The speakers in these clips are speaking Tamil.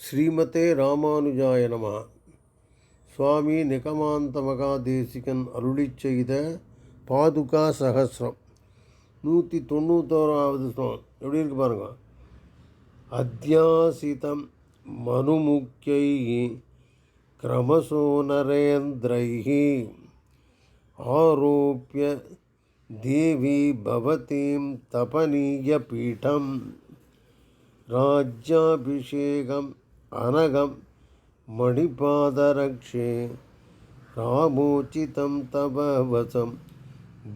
ஸ்ரீமதே ராமானுஜாய நம சுவாமி நிகமாந்த மகாதேசிகன் அருளிச் செய்த பாதுகா சகசிரம் நூற்றி தொண்ணூத்தோராவது ஸ்லோகம் எப்படி இருக்கு பாருங்க அத்தியாசிதம் மனுமுக்கியை கிரமசோ நரேந்திரைः ஆரோப்பிய தேவி பவதீம் தபனீயபீடம் राज्याभिषेकम् अनगं मणिपादरक्षे रामोचितं तव वसं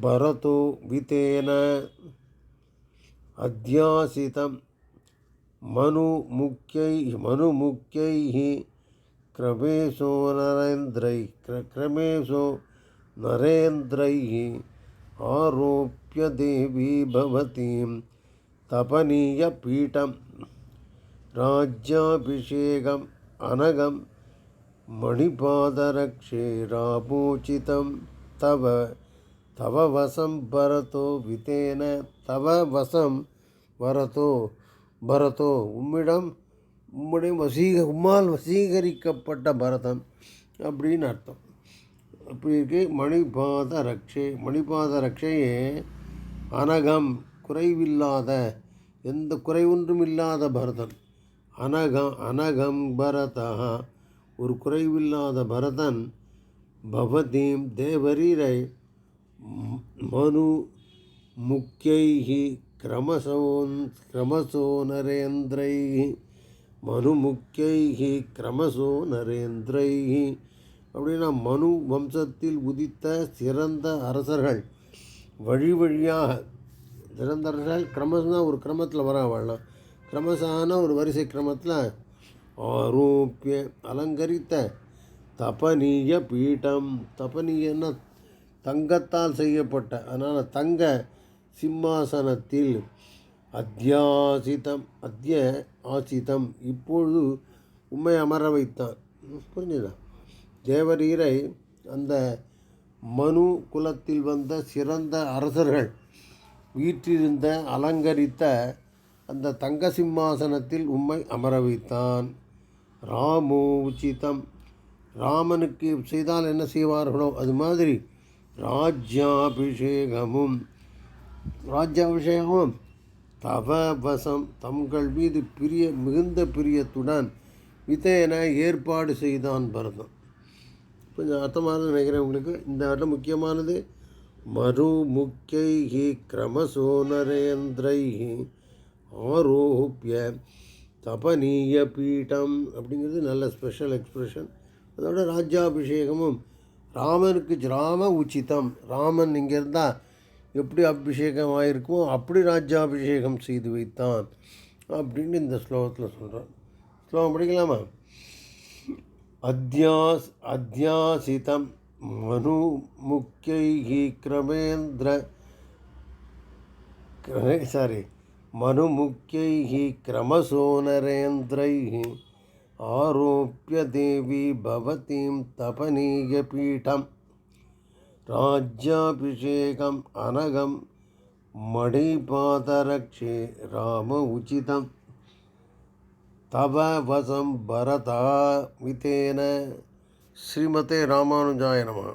भरतो वितेन अध्यासितं मनुमुख्यैः मनुमुख्यैः क्रमेशो नरेन्द्रैः क्र- क्रमेशो नरेन्द्रैः आरोप्य देवी भवतीं तपनीयपीठं राज्याभिषेकम् अनगं मणिपादरक्षे रामोचितं तव तव वसं भरतो वितेन तव வசம் வரதோ பரதோ உம்மிடம் உம்முடைய வசீக உம்மால் வசீகரிக்கப்பட்ட பரதன் அப்படின்னு அர்த்தம் அப்படி இருக்கு மணிபாத ரக்ஷே மணிபாத ரக்ஷையே அனகம் குறைவில்லாத எந்த குறைவொன்றும் இல்லாத பரதன் அனகம் அனகம் பரதா ஒரு குறைவில்லாத பரதன் பவதீம் தேவரீரை மனு முக்கியைகி கிரமசோன் கிரமசோ நரேந்திரைகி மனு முக்கியைகி கிரமசோ நரேந்திரைகி அப்படின்னா மனு வம்சத்தில் உதித்த சிறந்த அரசர்கள். வழி வழியாக சிறந்த அரசர்கள் கிரமம்னா ஒரு கிரமத்தில் வரான் வாழலாம் கிரமசான ஒரு வரிசை கிரமத்தில் ஆரோப்பிய அலங்கரித்த தபனீய பீடம் தபனீயன்னா தங்கத்தால் செய்யப்பட்ட அதனால் தங்க சிம்மாசனத்தில் அத்தியாசிதம் அத்திய ஆசிதம். இப்பொழுது உண்மை அமர வைத்தான் புரிஞ்சுதா? தேவரீரை அந்த மனு குலத்தில் வந்த சிறந்த அரசர்கள் வீற்றிருந்த அலங்கரித்த அந்த தங்க சிம்மாசனத்தில் உம்மை அமர வைத்தான். ராமோ உச்சிதம். ராமனுக்கு செய்தால் என்ன செய்வார்களோ அது மாதிரி ராஜ்யாபிஷேகமும். ராஜ்யாபிஷேகமும். தவ வசம். தங்கள் மீது பிரிய மிகுந்த பிரியத்துடன் விதேன ஏற்பாடு செய்தான் பரதம். கொஞ்சம் அர்த்தமானது நினைக்கிறேன் உங்களுக்கு. இந்த ஆட்டம் முக்கியமானது மறு முக்கியை கிரமசோ நரேந்திரை ஆரோப்பிய தபனீய பீட்டம் அப்படிங்கிறது நல்ல ஸ்பெஷல் எக்ஸ்பிரஷன் அதோட ராஜ்யாபிஷேகமும் ராமனுக்கு ராம உச்சிதம். ராமன் இங்கே இருந்தால் எப்படி அபிஷேகம் ஆகிருக்குமோ அப்படி ராஜ்யாபிஷேகம் செய்து வைத்தான் அப்படின்னு இந்த ஸ்லோகத்தில் சொல்கிறான் ஸ்லோகம் படிக்கலாமா? அத்தியாஸ் அத்தியாசிதம் மனு முக்கியை கிரமேந்திர சாரி मनुमुख्यैः क्रमसो नरेन्द्रैः आरोप्य देवी भवतीं तपनीयपीठं राज्याभिषेकम् अनगं मणिपादरक्षे राम उचितं तव वसं भरता वितेन श्रीमते रामानुजाय नमः